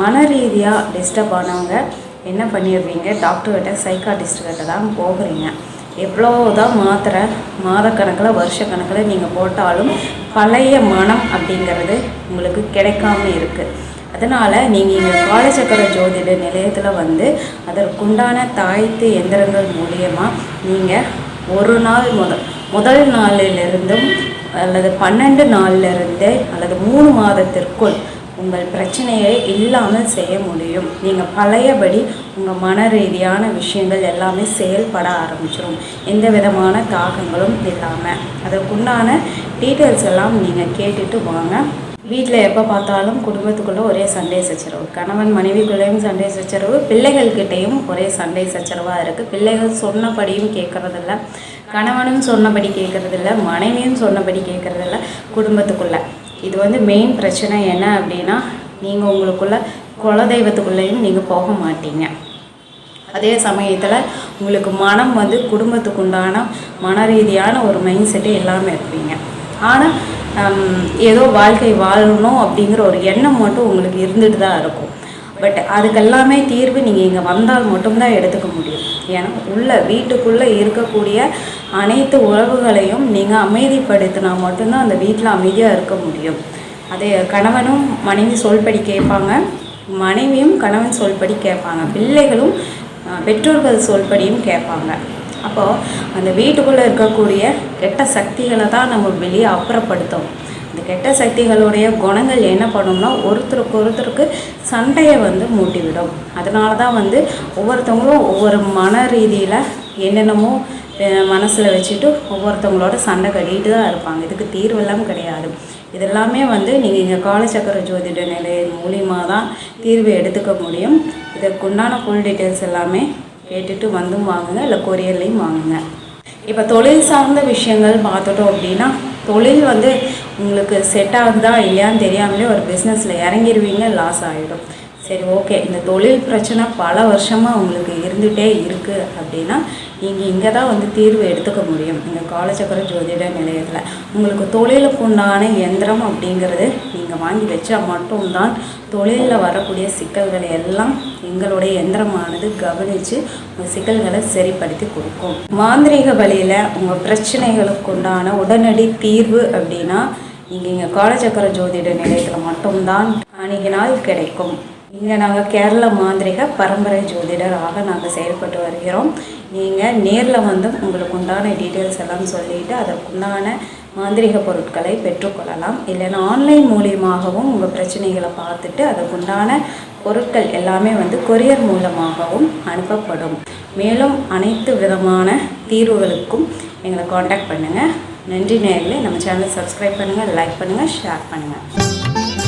மன ரீதியாக டிஸ்டர்ப் ஆனவங்க என்ன பண்ணிடுவீங்க டாக்டர்கிட்ட சைக்காட்டிஸ்ட்கிட்ட தான் போகிறீங்க. எவ்வளோ தான் மாத்திரை மாதக்கணக்கில் வருஷக்கணக்கில் நீங்கள் போட்டாலும் பழைய மனம் அப்படிங்கிறது உங்களுக்கு கிடைக்காம இருக்குது அதனால் நீங்கள் இங்கே காலச்சக்கர ஜோதிட நிலையத்தில் வந்து அதற்குண்டான தாய்த்து எந்திரங்கள் மூலியமாக நீங்கள் ஒரு நாள் முதல் முதல் நாளிலிருந்தும் அல்லது பன்னெண்டு நாளிலிருந்து அல்லது மூணு மாதத்திற்குள் உங்கள் பிரச்சனையை இல்லாமல் செய்ய முடியும். நீங்கள் பழையபடி உங்கள் மன ரீதியான விஷயங்கள் எல்லாமே செயல்பட ஆரம்பிச்சிடும் எந்த விதமான தாக்கங்களும் இல்லாமல் அதற்குண்டான டீட்டெயில்ஸ் எல்லாம் நீங்கள் கேட்டுட்டு வாங்க. வீட்டில் எப்போ பார்த்தாலும் குடும்பத்துக்குள்ளே ஒரே சண்டை சச்சரவு. கணவன் மனைவிக்குள்ளேயும் சண்டை சச்சரவு. பிள்ளைகள்கிட்டையும் ஒரே சண்டை சச்சரவாக இருக்குது பிள்ளைகள் சொன்னபடியும் கேட்குறதில்ல. கணவனும் சொன்னபடி கேட்குறதில்ல. மனைவியும் சொன்னபடி கேட்குறதில்ல. குடும்பத்துக்குள்ளே. இது வந்து மெயின் பிரச்சனை என்ன அப்படின்னா நீங்கள் உங்களுக்குள்ள குலதெய்வத்துக்குள்ளேயும் நீங்கள் போக மாட்டீங்க. அதே சமயத்தில் உங்களுக்கு மனம் வந்து குடும்பத்துக்கு உண்டான மன ரீதியான ஒரு மைண்ட் செட்டு எல்லாமே இருப்பீங்க. ஆனால் ஏதோ வாழ்க்கை வாழணும் அப்படிங்கிற ஒரு எண்ணம் மட்டும் உங்களுக்கு இருந்துட்டு தான் இருக்கும். பட் அதுக்கெல்லாமே தீர்வு நீங்கள் இங்கே வந்தால் மட்டும்தான் எடுத்துக்க முடியும். ஏன்னா உள்ள வீட்டுக்குள்ளே இருக்கக்கூடிய அனைத்து உறவுகளையும் நீங்கள் அமைதிப்படுத்தினா மட்டும்தான் அந்த வீட்டில் அமைதியாக இருக்க முடியும். அதே கணவனும் மனைவி சொல்படி கேட்பாங்க. மனைவியும் கணவன் சொல்படி கேட்பாங்க. பிள்ளைகளும் பெற்றோர்கள் சொல்படியும் கேட்பாங்க. அப்போது அந்த வீட்டுக்குள்ளே இருக்கக்கூடிய கெட்ட சக்திகளை தான் நம்ம வெளியே அப்புறப்படுத்தும் இந்த கெட்ட சக்திகளுடைய குணங்கள் என்ன பண்ணும்னா ஒருத்தருக்கு ஒருத்தருக்கு சண்டையை வந்து மூட்டிவிடும். அதனால தான் வந்து ஒவ்வொருத்தவங்களும் ஒவ்வொரு மன ரீதியில் என்னென்னமோ மனசில் வச்சுட்டு ஒவ்வொருத்தவங்களோட சண்டை கட்டிகிட்டு தான் இருப்பாங்க. இதுக்கு தீர்வெல்லாம் கிடையாது. இதெல்லாமே வந்து நீங்கள் இங்கே காலச்சக்கர ஜோதிட நிலையம் மூலியமாக தான் தீர்வு எடுத்துக்க முடியும். இதற்குண்டான ஃபுல் டீட்டெயில்ஸ் எல்லாமே கேட்டுட்டு வந்தும் வாங்குங்க. இல்லை கொரியர்லேயும் வாங்குங்க. இப்போ தொழில் சார்ந்த விஷயங்கள் பார்த்துட்டோம் அப்படின்னா தொழில் வந்து உங்களுக்கு செட் ஆகுதா இல்லையான்னு தெரியாமலே ஒரு பிஸ்னஸில் இறங்கிடுவீங்க லாஸ் ஆகிடும் சரி ஓகே இந்த தொழில் பிரச்சனை பல வருஷமாக உங்களுக்கு இருந்துகிட்டே இருக்குது அப்படின்னா நீங்கள் இங்கே தான் வந்து தீர்வு எடுத்துக்க முடியும். இந்த காலச்சக்கர ஜோதிட நிலையத்தில். உங்களுக்கு தொழிலுக்கு உண்டான எந்திரம் அப்படிங்கிறது நீங்கள் வாங்கி வச்சா மட்டும்தான் தொழிலில் வரக்கூடிய சிக்கல்களை எல்லாம் எங்களுடைய எந்திரமானது கவனித்து உங்கள் சிக்கல்களை சரிப்படுத்தி கொடுக்கும். மாந்திரீக வழியில் உங்கள் பிரச்சனைகளுக்கு உண்டான உடனடி தீர்வு அப்படின்னா நீங்கள் இங்கே காலச்சக்கர ஜோதிட நிலையத்தில் மட்டும்தான் அணுகினால் கிடைக்கும். இங்கே நாங்கள் கேரள மாந்திரிக பரம்பரை ஜோதிடராக நாங்கள் செயல்பட்டு வருகிறோம். நீங்கள் நேரில் வந்து உங்களுக்கு உண்டான டீட்டெயில்ஸ் எல்லாம் சொல்லிவிட்டு அதற்குண்டான மாந்திரிக பொருட்களை பெற்றுக்கொள்ளலாம் இல்லைன்னா ஆன்லைன் மூலியமாகவும் உங்கள் பிரச்சனைகளை பார்த்துட்டு அதற்குண்டான பொருட்கள் எல்லாமே வந்து கொரியர் மூலமாகவும் அனுப்பப்படும். மேலும் அனைத்து விதமான தீர்வுகளுக்கும் எங்களை காண்டாக்ட் பண்ணுங்கள் நன்றி நேரில் நம்ம சேனலை சப்ஸ்கிரைப் பண்ணுங்கள் லைக் பண்ணுங்கள் ஷேர் பண்ணுங்கள்